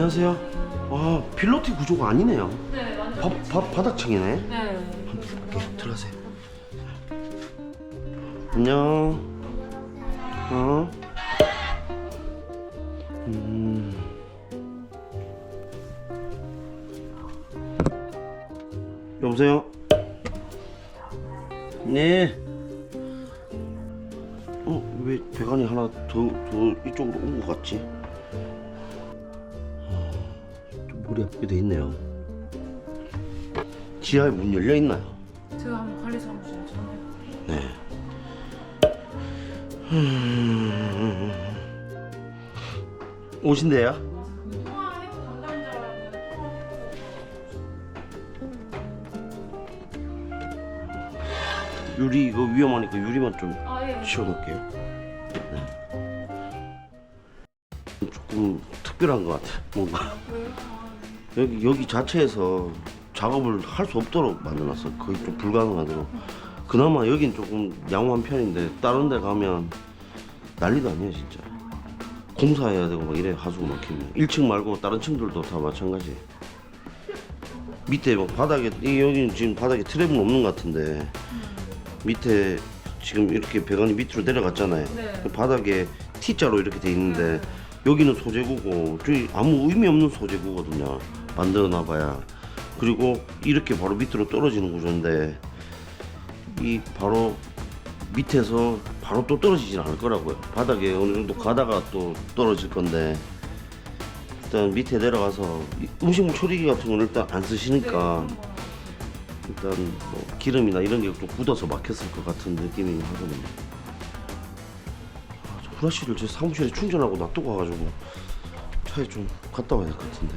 안녕하세요. 와 필로티 구조가 아니네요. 네, 완전. 바, 바, 바닥층이네. 네. 들어가세요. 안녕. 어? 음. 여보세요? 네. 어, 왜 배관이 하나 더, 더 이쪽으로 온 것 같지? 좀 머리 아프게 돼 있네요. 지하에 문 열려 있나요? 제가 한번 관리 사무실 전화해. 네. 음... 오신대요? 통화. 유리 이거 위험하니까 유리만 좀 아 예. 치워놓을게요. 네. 조금 특별한 것 같아. 뭔가? 아, 네. 여기 여기 자체에서 작업을 할 수 없도록 만들어놨어. 거의 좀 불가능하도록. 그나마 여긴 조금 양호한 편인데 다른 데 가면 난리도 아니야 진짜. 공사해야 되고 막 이래 하수구 막히면 1층 말고 다른 층들도 다 마찬가지. 밑에 막 바닥에 이 여기는 지금 바닥에 트랩은 없는 것 같은데 밑에 지금 이렇게 배관이 밑으로 내려갔잖아요. 네. 그 바닥에 T자로 이렇게 돼 있는데 여기는 소재구고 저기 아무 의미 없는 소재구거든요. 만들어 놔봐야 그리고 이렇게 바로 밑으로 떨어지는 구조인데 이 바로 밑에서 바로 또 떨어지진 않을 거라고요. 바닥에 어느 정도 가다가 또 떨어질 건데 일단 밑에 내려가서 이 음식물 처리기 같은 건 일단 안 네, 쓰시니까. 일단 뭐 기름이나 이런 게 좀 굳어서 막혔을 것 같은 느낌이 하거든요. 아, 저 후라시를 제 사무실에 충전하고 놔두고 와가지고 차에 좀 갔다 와야 될 것 같은데.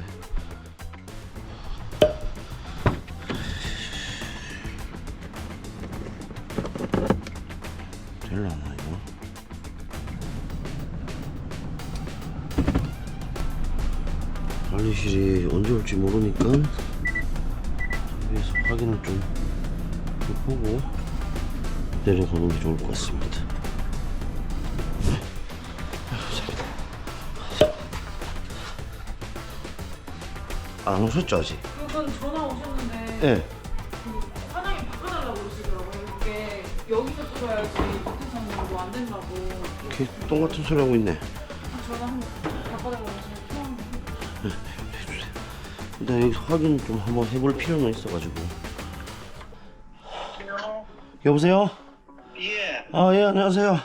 언제 올지 모르니까 위에서 확인을 좀 보고 내려가는 게 좋을 것 같습니다. 아휴, 잠깐만. 안 오셨죠 아직? 그건 전화 오셨는데 예. 그 사장님 바꿔달라고 그러시더라고요. 이게 여기서 뚫어야지 밑에서는 뭐 안 된다고. 똥 같은 소리 하고 있네. 전화 한번 바꿔달라고 해. 일단 여기서 확인 좀 한번 해볼 필요는 있어가지고. 여보세요? 예, 아 예 안녕하세요.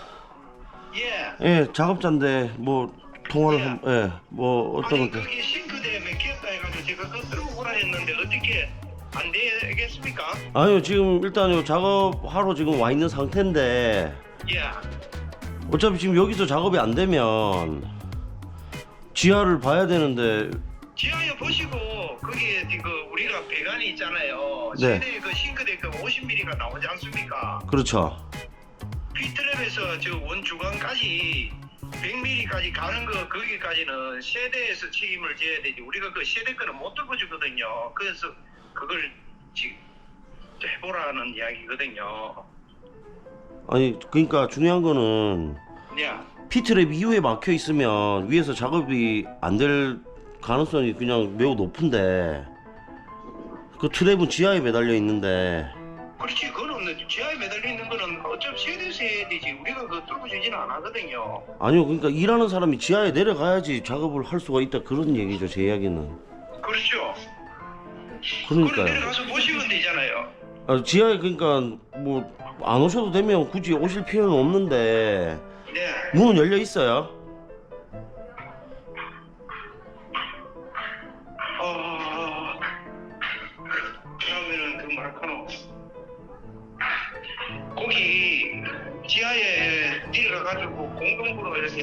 예. 예 작업자인데 뭐 통화를 한, 예, 뭐 어떤 아니 것 그게 싱크대에 맥혔다 해가지고 제가 들고 오라 했는데 어떻게 안 되겠습니까? 아니요 지금 일단 요 작업하러 지금 와 있는 상태인데 예. 어차피 지금 여기서 작업이 안 되면 지하를 봐야 되는데 지하에 보시고 거기에 그 우리가 배관이 있잖아요. 네. 세대 그 싱크대 그 50mm가 나오지 않습니까? 그렇죠 P트랩에서 저 원주관까지 100mm까지 가는 거 거기까지는 세대에서 책임을 져야 되지 우리가 그 세대 거는 못 들어주거든요. 그래서 그걸 지금 해보라는 이야기거든요. 아니 그러니까 중요한 거는 예. 피트랩 이후에 막혀 있으면 위에서 작업이 안 될 가능성이 그냥 매우 높은데 그 트랩은 지하에 매달려 있는데. 그렇지 그건 없는데 지하에 매달려 있는 거는 어차피 세대에서 해야 되지. 우리가 그거 뚫어주지는 않거든요. 아니요 그러니까 일하는 사람이 지하에 내려가야지 작업을 할 수가 있다. 그런 얘기죠 제 이야기는. 그렇죠. 그러니까요. 내려가서 보시면 되잖아요. 아, 지하에 그러니까 뭐 안 오셔도 되면 굳이 오실 필요는 없는데. 네. 문은 열려 있어요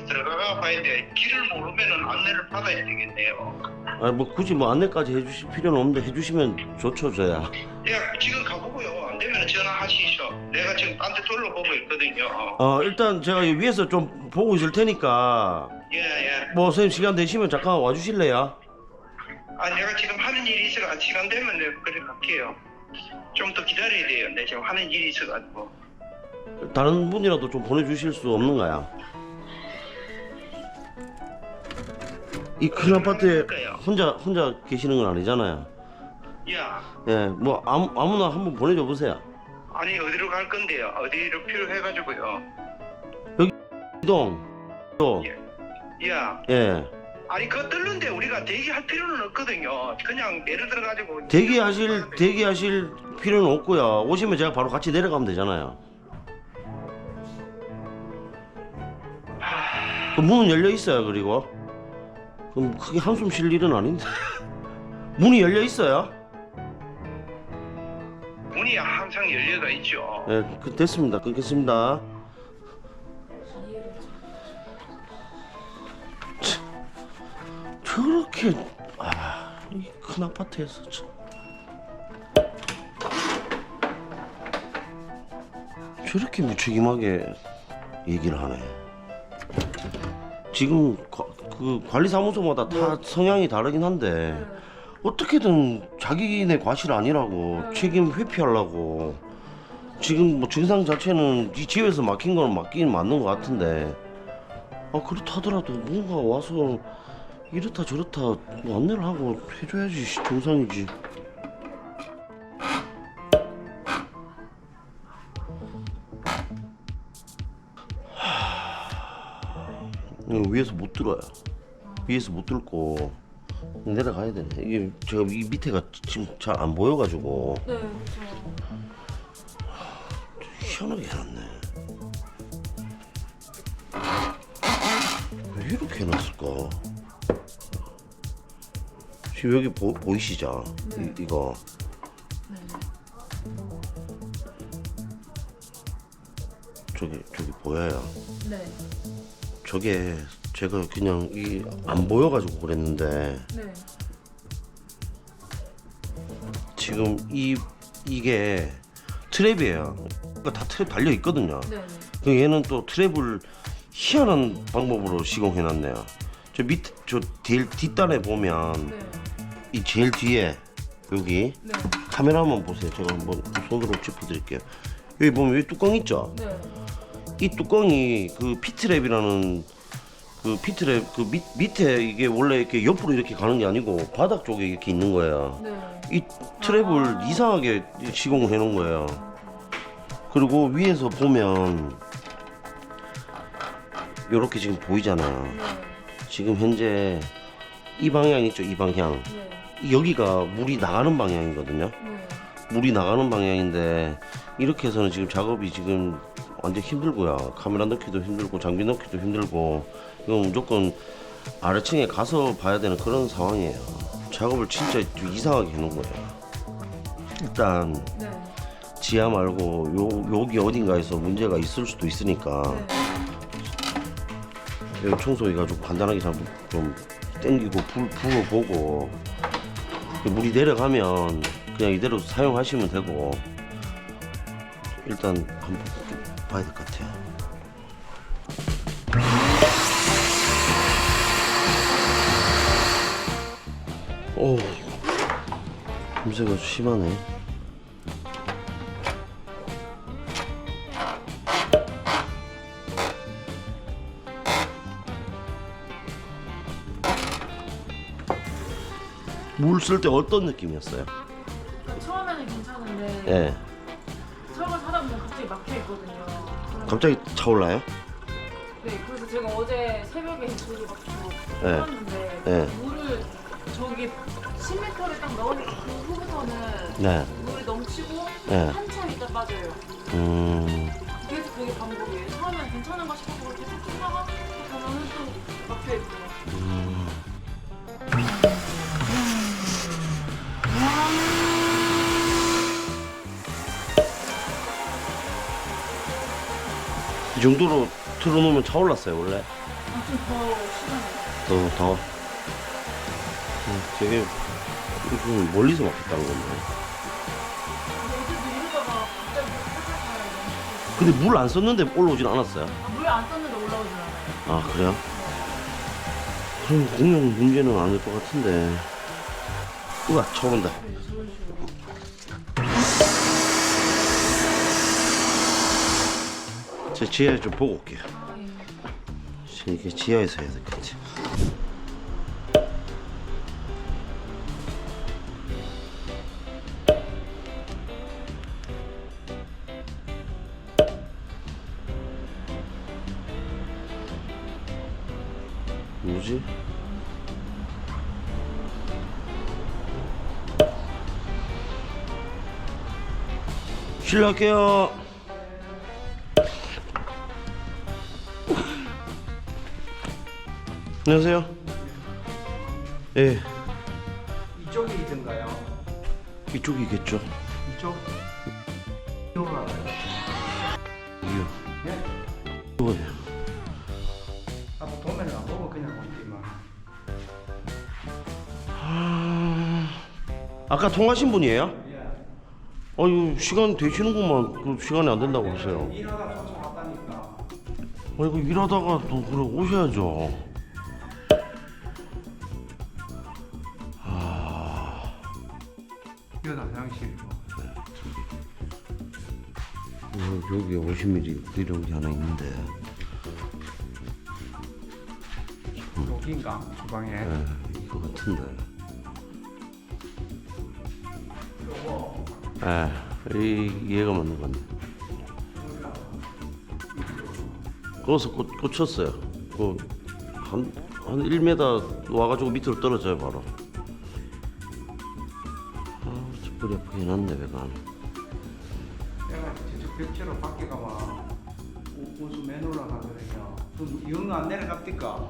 들어가 봐야 돼. 길을 모르면은 안내를 받아야 되겠네요. 아니 뭐 굳이 뭐 안내까지 해주실 필요는 없는데 해주시면 좋죠 저야. 야 지금 가보고요. 안 되면 전화하시죠. 내가 지금 딴 데 둘러보고 있거든요. 어 일단 제가 이 위에서 좀 보고 있을 테니까. 예 예. 뭐 선생님 시간 되시면 잠깐 와주실래요? 아 내가 지금 하는 일이 있어가 시간 되면 내가 그래 갈게요. 좀 더 기다려야 돼요. 내 지금 하는 일이 있어가지고. 다른 분이라도 좀 보내주실 수 없는가요? 이큰 아파트에. 혼자 혼자 계시는 건 아니잖아요. 야, 예, 뭐 아무 아무나 한번 보내줘 보세요. 아니 어디로 갈 건데요? 어디로 필요해가지고요. 이동. 또. 야, 예. 아니 그거 뚫는데 우리가 대기할 필요는 없거든요. 그냥 예를 들어가지고 대기하실 대기하실 필요는 없고요. 오시면 제가 바로 같이 내려가면 되잖아요. 그 문은 열려 있어요. 그리고 그럼 크게 한숨 쉴 일은 아닌데 문이 열려 있어요. 문이 항상 열려가 있죠. 예, 그 됐습니다. 끊겠습니다. 참, 저렇게 아, 이 큰 아파트에서 참. 저렇게 무책임하게 얘기를 하네. 지금 과- 그 관리사무소마다 다 성향이 다르긴 한데 어떻게든 자기네 과실 아니라고 책임 회피하려고 지금 뭐 증상 자체는 이 집에서 막힌 거는 맞긴 맞는 것 같은데. 아 그렇다더라도 뭔가 와서 이렇다 저렇다 뭐 안내를 하고 해줘야지 씨, 정상이지 위에서 못 들어요 위에서 못 들고 내려가야 되네 이게 제가 이 밑에가 지금 잘 안 보여가지고 네, 그렇죠. 희한하게 해놨네. 왜 이렇게 해놨을까? 지금 여기 보, 보이시죠? 네. 이, 이거 네. 저기 저기 보여요. 네. 저게 제가 그냥 이 안 보여가지고 그랬는데 네. 지금 이 이게 트랩이에요. 그러니까 다 트랩 달려 있거든요. 네. 그 얘는 또 트랩을 희한한 방법으로 시공해놨네요. 저 밑, 저 뒷, 뒷단에 보면 네. 이 제일 뒤에 여기 네. 카메라 한번 보세요. 제가 한번 손으로 짚어드릴게요. 여기 보면 여기 뚜껑 있죠? 네. 이 뚜껑이 그 피트랩이라는 그 피트랩 그 밑, 밑에 이게 원래 이렇게 옆으로 이렇게 가는 게 아니고 바닥 쪽에 이렇게 있는 거예요. 네. 이 트랩을 이상하게 시공을 해놓은 거예요. 그리고 위에서 보면 이렇게 지금 보이잖아요. 네. 지금 현재 이 방향 있죠, 이 방향. 네. 여기가 물이 나가는 방향이거든요. 네. 물이 나가는 방향인데 이렇게 해서는 지금 작업이 지금 완전 힘들고요. 카메라 넣기도 힘들고 장비 넣기도 힘들고 이건 무조건 아래층에 가서 봐야 되는 그런 상황이에요. 작업을 진짜 좀 이상하게 해놓은 거예요. 일단 네. 지하 말고 요 여기 어딘가에서 문제가 있을 수도 있으니까 네. 여기 청소해가지고 간단하게 좀, 좀 땡기고 불 불어보고 물이 내려가면 그냥 이대로 사용하시면 되고 일단 한번 좀 봐야 될 것 같아요. 오 냄새가 좀 심하네. 물 쓸 때 어떤 느낌이었어요? 처음에는 괜찮은데 예. 갑자기 차올라요? 네, 그래서 제가 어제 새벽에 물을 막 네. 해봤는데 네. 물을 저기 10m를 딱 넣으니까 그 후부터는 네. 물이 넘치고 네. 한참 있다 빠져요. 음. 계속 그게 반복이에요. 처음엔 괜찮은가 싶어서 계속 쓰다가 보면은 또 막혀 있고. 정도로 틀어놓으면 차올랐어요 원래. 심하네요. 더 더. 음, 되게 좀 멀리서 막혔다는 건데. 근데 물 안 썼는데 올라오진 않았어요. 물안 썼는데 올라오진 않아요. 아 그래요? 그럼 공용 문제는 아닐 것 같은데. 우와 차오른다. 네, 저런 식으로. 저 지하에 좀 보고 올게요. 이게 지하에서 해야 될 것 같아 뭐지? 실례할게요. 안녕하세요. 예, 이쪽이든가요? 이쪽이겠죠. 이쪽? 이쪽으로 알아요. 이요. 예? 이거예요. 아까 도면을 안 보고 그냥 오기만. 아, 아까 통화하신 분이에요? 예. 아유 시간 되시는구만. 그 시간이 안 된다고 그러세요. 일하다 쫓아갔다니까. 아이고 일하다가 또 그래 오셔야죠. 어, 여기 50mm 이런 게 하나 있는데. 여기인가? 주방에. 예, 이거 같은데. 예, 이 얘가 맞는 건데. 거기서 꽂, 꽂혔어요. 그, 한, 한 1m 와가지고 밑으로 떨어져요, 바로. 아, 저 머리 외관. 내가 저쪽 벽체로 밖에 가면 우- 우수 맨 올라가거든요. 그럼 이건 안 내려갑니까?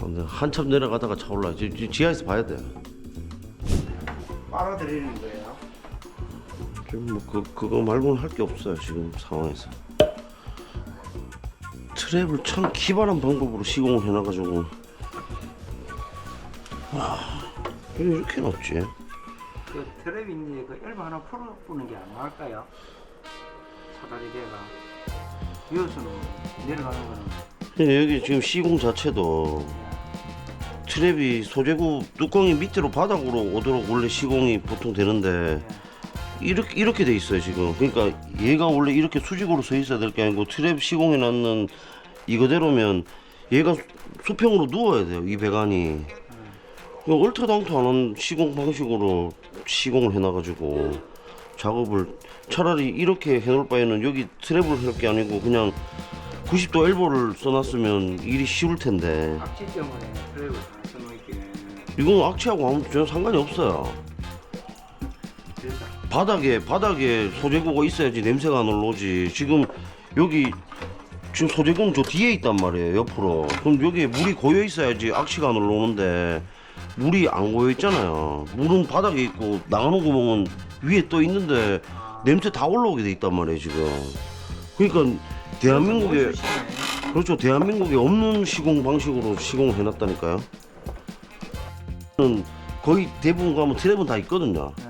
근데 한참 내려가다가 차. 지, 지, 지하에서 봐야 돼. 빨아들이는 거예요. 지금 뭐 그, 그거 말고는 할 게 없어요, 지금 상황에서. 트랩을 참 기발한 방법으로 시공을 해놔가지고. 와, 왜 이렇게 넣었지? 그 트랩인데 그 엘보 하나 풀어보는 게 안 나을까요? 사다리 개가. 이어서는 내려가는 거는. 근데 여기 지금 시공 자체도 트랩이 소재구 뚜껑이 밑으로 바닥으로 오도록 원래 시공이 보통 되는데 이렇게 이렇게 돼 있어요 지금. 그러니까 얘가 원래 이렇게 수직으로 서 있어야 될 게 아니고 트랩 시공해 놨는 이거대로면 얘가 수- 수평으로 누워야 돼요 이 배관이. 그 얼토당토 않은 시공 방식으로 시공을 해놔가지고 작업을 차라리 이렇게 해놓을 바에는 여기 트랩을 할게 아니고 그냥 90도 엘보를 써놨으면 일이 쉬울 텐데 악취 때문에 트랩을 안 써놓을게. 이건 악취하고 아무 전혀 상관이 없어요. 그래서 바닥에 바닥에 소재구가 있어야지 냄새가 안 올라오지. 지금 여기 지금 소재구는 저 뒤에 있단 말이에요. 옆으로. 그럼 여기에 물이 고여 있어야지 악취가 안 올라오는데 물이 안 고여 있잖아요. 물은 바닥에 있고 나가는 구멍은 위에 떠 있는데 냄새 다 올라오게 돼 있단 말이에요 지금. 그러니까 대한민국에. 그렇죠. 대한민국에 없는 시공 방식으로 시공을 해놨다니까요. 는 거의 대부분 가면 트랩은 다 있거든요. 네.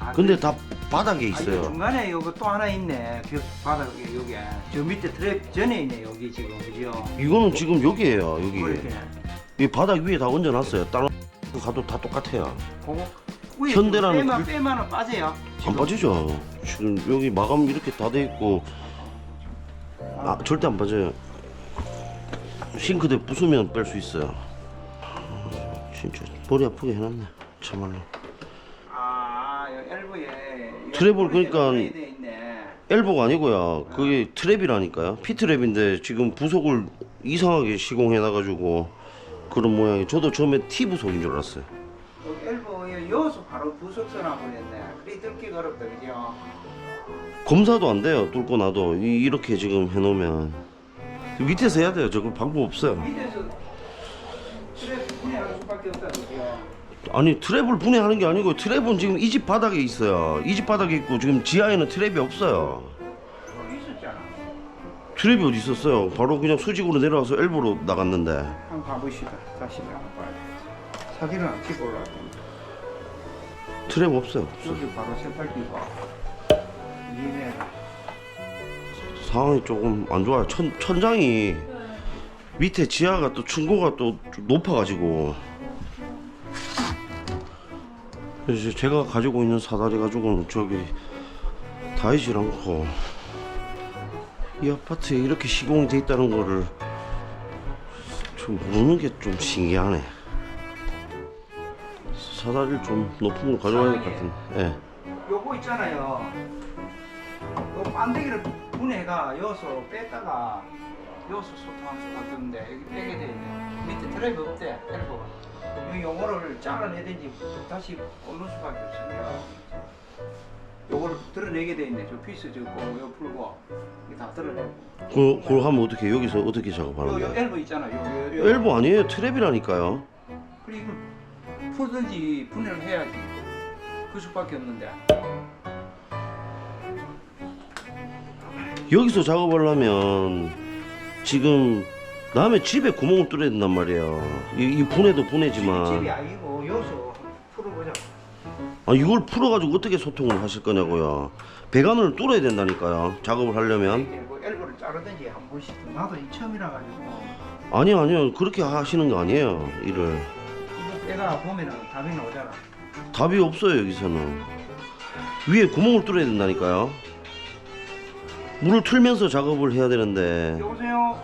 아, 근데 그- 다 바닥에 아, 이거 있어요. 중간에 요거 또 하나 있네. 벽 바닥에 여기. 저 밑에 트랩 전에 있네 여기 지금 그죠? 이거는 지금 여기에요. 여기 이렇게. 이 바닥 위에 다 얹어놨어요. 다른 가도 다 똑같아요. 그거 현대라는 빼만 그- 빼만은 빠져요. 안. 빠지죠. 지금 여기 마감 이렇게 다 돼 있고 아 절대 안 빠져요. 싱크대 부수면 뺄 수 있어요. 아, 진짜 머리 아프게 해놨네. 참말로. 아, 여 엘보에 트래블 그러니까-. 엘보가 아니고요. 그게 트랩이라니까요. 피트랩인데 지금 부속을 이상하게 시공해 놔가지고 그런 모양이. 저도 처음에 T 부속인 줄 알았어요. 여기서 바로 부속선하고 그랬네. 그래 뜯기가 어렵다 그죠? 검사도 안 돼요. 뚫고 나도 이- 이렇게 지금 해놓으면 밑에서 해야 돼요. 저거 방법 없어요. 밑에서 트랩 분해할 수밖에 없다 그죠? 아니 트랩을 분해하는 게 아니고 트랩은 지금 이 집 바닥에 있어요. 이 집 바닥에 있고 지금 지하에는 트랩이 없어요. 어, 있었잖아. 트랩이 어디 있었어요? 바로 그냥 수직으로 내려와서 엘보로 나갔는데 한번 가보시다. 다시 한번 봐야 돼. 사기는 안 찍고 올라왔던데. 트랩 없어요. 여기 바로 세탁기가. 이네. 상황이 조금 안 좋아요. 천, 천장이 밑에 지하가 또 층고가 또 좀 높아가지고 그래서 제가 가지고 있는 사다리 가지고는 저기 닿이질 않고 이 아파트에 이렇게 시공이 돼 있다는 거를 좀 모르는 게 좀 신기하네. 사다리를 좀 높은 걸 가져와야 될 것 같은데. 예. 요거 있잖아요. 요 반대기를 분해가 여기서 뺐다가 여기서 소통할 수밖에 없는데 여기 빼게 돼 있네. 밑에 트랩이 없대 엘보가 이 요거를 잘라내든지 다시 꽂는 수밖에 없습니다 요거를 드러내게 돼 있네 저 피스 저거 요 풀고 이게 다 드러내고 그, 그걸 하면 어떻게 여기서 어떻게 요, 작업하는 요 거예요? 엘보 있잖아 요, 요, 요. 엘보 아니에요 트랩이라니까요 그리고 풀든지 분해를 해야지. 그 수밖에 없는데. 여기서 작업하려면 지금 남의 집에 구멍을 뚫어야 된단 말이에요. 이, 이 분해도 집이 분해지만. 아니고 여기서 풀어보자 아 이걸 풀어가지고 어떻게 소통을 하실 거냐고요. 배관을 뚫어야 된다니까요 작업을 하려면. 이게 뭐 엘보를 자르든지 한 번씩. 나도 이 처음이라 가지고. 아니요 아니요. 그렇게 하시는 거 아니에요 일을 빼가 보면은 답이 나오잖아. 답이 없어요 여기서는. 위에 구멍을 뚫어야 된다니까요. 물을 틀면서 작업을 해야 되는데. 여보세요?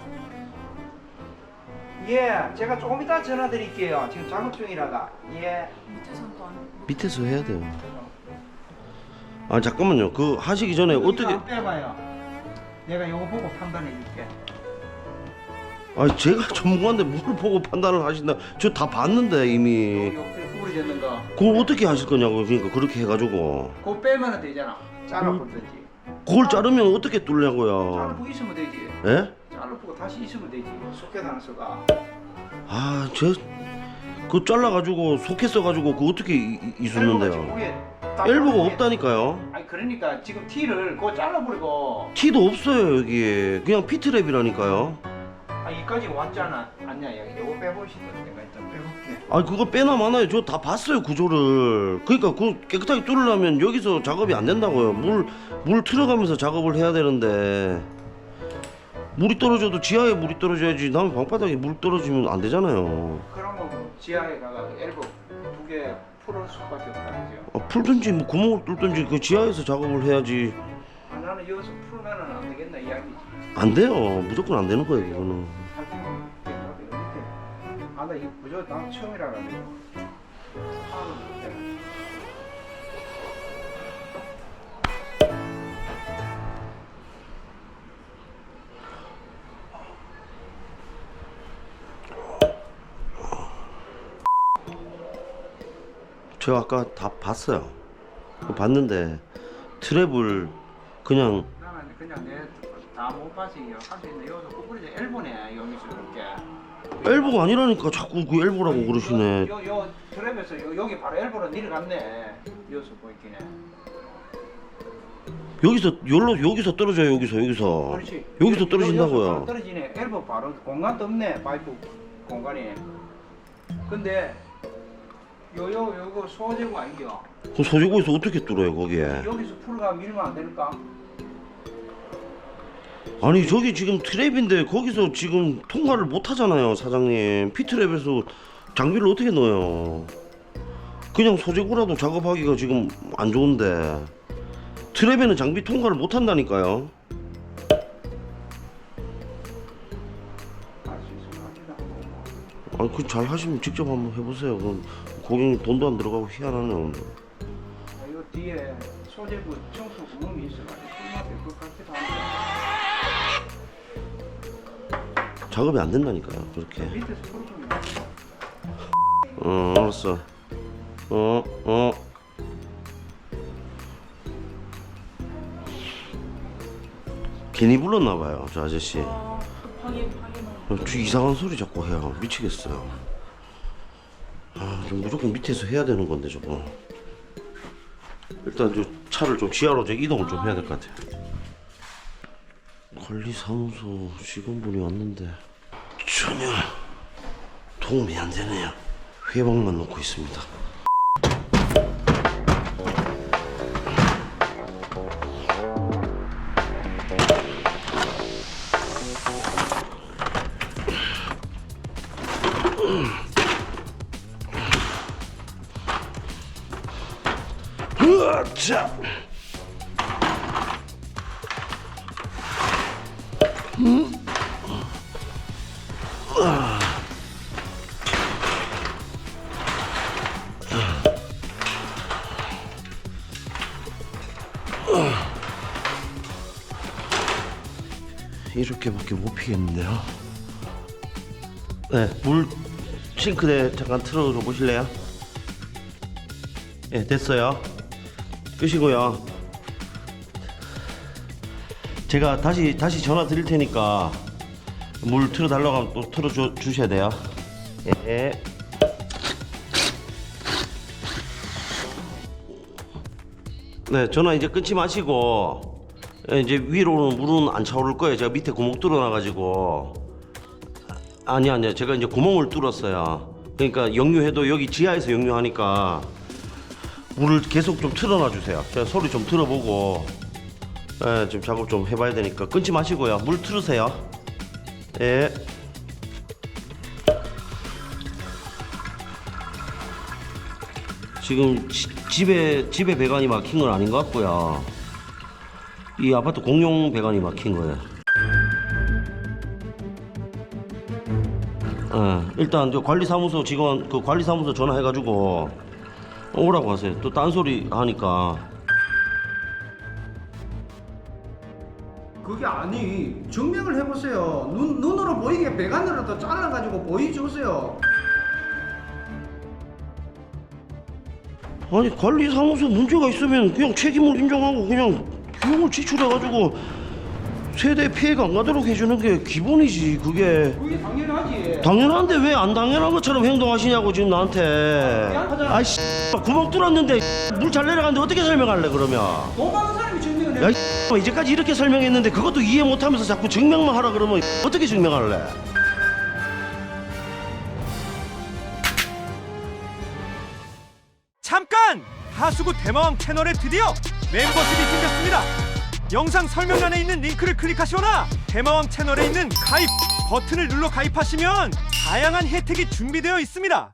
예 제가 조금 이따 전화 드릴게요. 지금 작업 중이라가. 예. 또안 밑에서 해야 돼요. 아 잠깐만요. 그 하시기 전에 어떻게 안 빼봐요. 내가 이거 보고 판단해 줄게 아 제가 전문가인데 뭘 보고 판단을 하신다. 저 다 봤는데 이미. 그걸 어떻게 하실 거냐고 그러니까 그렇게 해가지고. 그거 빼면 되잖아. 잘라보든지. 그걸 자르면 어떻게 뚫냐고요. 자르고 있으면 되지. 예? 자르고 다시 있으면 되지. 속게 나서가. 아제 그거 잘라가지고 속해 써가지고 그거 어떻게 이- 이- 있었는데요? 엘보가 없다니까요. 아니 그러니까 지금 티를 그거 잘라버리고. 티도 없어요 여기 그냥 피트랩이라니까요 아 여기까지 왔잖아. 아니야 여기 이거 빼보시다 내가 일단 빼볼게. 아 그거 빼나 마나요? 저 다 봤어요 구조를. 그러니까 그 깨끗하게 뚫으려면 여기서 작업이 안 된다고요. 물 물 틀어가면서 작업을 해야 되는데. 물이 떨어져도 지하에 물이 떨어져야지. 남의 방바닥에 물 떨어지면 안 되잖아요. 그러면 뭐 지하에 가가 엘보 두 개 풀을 수밖에 없다 그죠? 아, 풀든지 뭐 구멍을 뚫든지 그 지하에서 작업을 해야지. 아 나는 여기서 풀면은 안 되겠나 이야기지 안 돼요. 무조건 안 되는 거예요 그거는 아나 이거 그저 난 처음이라 가지고. 제가 아까 다 봤어요. 그거 봤는데 트랩을 그냥 나는 그냥 내 다 못 봐서 할수 있는 여기서 구부러져 엘보네 여기서 이렇게 엘보가 아니라니까 자꾸 그 엘보라고 그러시네. 요, 요 트랩에서 요, 여기 바로 엘보로 내려갔네. 여기서 보이기네. 여기서 열로 여기서 떨어져요 여기서 여기서. 그렇지. 여기서 떨어진다고요. 떨어지네. 엘보 바로 공간도 없네 파이프 공간이. 근데 요요 요거 소재고 아니죠 그 소재고에서 어떻게 뚫어요 거기에? 여기서 풀가 밀면 안 될까? 아니 저기 지금 트랩인데 거기서 지금 통과를 못 하잖아요 사장님. 피트랩에서 장비를 어떻게 넣어요? 그냥 소재고라도 작업하기가 지금 안 좋은데. 트랩에는 장비 통과를 못 한다니까요. 것 아니 그 잘 하시면 직접 한번 해보세요. 그럼 고객님 돈도 안 들어가고 희한하네 오늘. 아, 이거 뒤에 소재부 청소 구멍이 있어가지고 풀면 될것 같기도 하고 작업이 안 된다니까요 그렇게. 어 알았어. 어 어. 괜히 불렀나봐요 저 아저씨. 아, 급하게 하게만 어, 저 이상한 소리 자꾸 해요. 미치겠어요. 아, 좀 무조건 밑에서 해야 되는 건데 저거. 일단 저 차를 좀 지하로 좀 이동을 좀 해야 될 것 같아요. 관리사무소 직원분이 왔는데 전혀 도움이 안 되네요. 회방만 놓고 있습니다. 으아 이렇게밖에 못 피겠는데요 네, 물 싱크대 잠깐 틀어줘 보실래요? 예, 됐어요. 끄시고요. 제가 다시 다시 전화 드릴 테니까 물 틀어 달라고 하면 또 틀어 주, 주셔야 돼요. 예. 네, 전화 이제 끊지 마시고 예, 이제 위로는 물은 안 차오를 거예요. 제가 밑에 구멍 뚫어놔가지고 아니 아니요, 제가 이제 구멍을 뚫었어요. 그러니까 역류해도 여기 지하에서 역류하니까 물을 계속 좀 틀어놔 주세요. 제가 소리 좀 들어보고 예, 지금 작업 좀 해봐야 되니까 끊지 마시고요. 물 틀으세요. 예. 지금 지- 집에 집에 배관이 막힌 건 아닌 것 같고요. 이 아파트 공용 배관이 막힌 거예요. 예, 일단 저 관리사무소 직원 그 관리사무소 전화해가지고 오라고 하세요. 또 딴소리 하니까 그게 아니 증명을 해보세요 눈, 눈으로 보이게 배관으로도 잘라가지고 보여주세요 아니 관리사무소 문제가 있으면 그냥 책임을 인정하고 그냥 비용을 지출해가지고 세대 피해가 안 가도록 해주는 게 기본이지 그게. 그게 당연하지. 당연한데 왜 안 당연한 것처럼 행동하시냐고 지금 나한테. 아이씨 구멍 뚫었는데 물 잘 내려가는데 어떻게 설명할래 그러면? 돈 많은 사람이 증명을 해. 야이 이제까지 이렇게 설명했는데 그것도 이해 못하면서 자꾸 증명만 하라 그러면 어떻게 증명할래? 잠깐! 하수구 대마왕 채널에 드디어 멤버십이 생겼습니다. 영상 설명란에 있는 링크를 클릭하시거나 대마왕 채널에 있는 가입 버튼을 눌러 가입하시면 다양한 혜택이 준비되어 있습니다.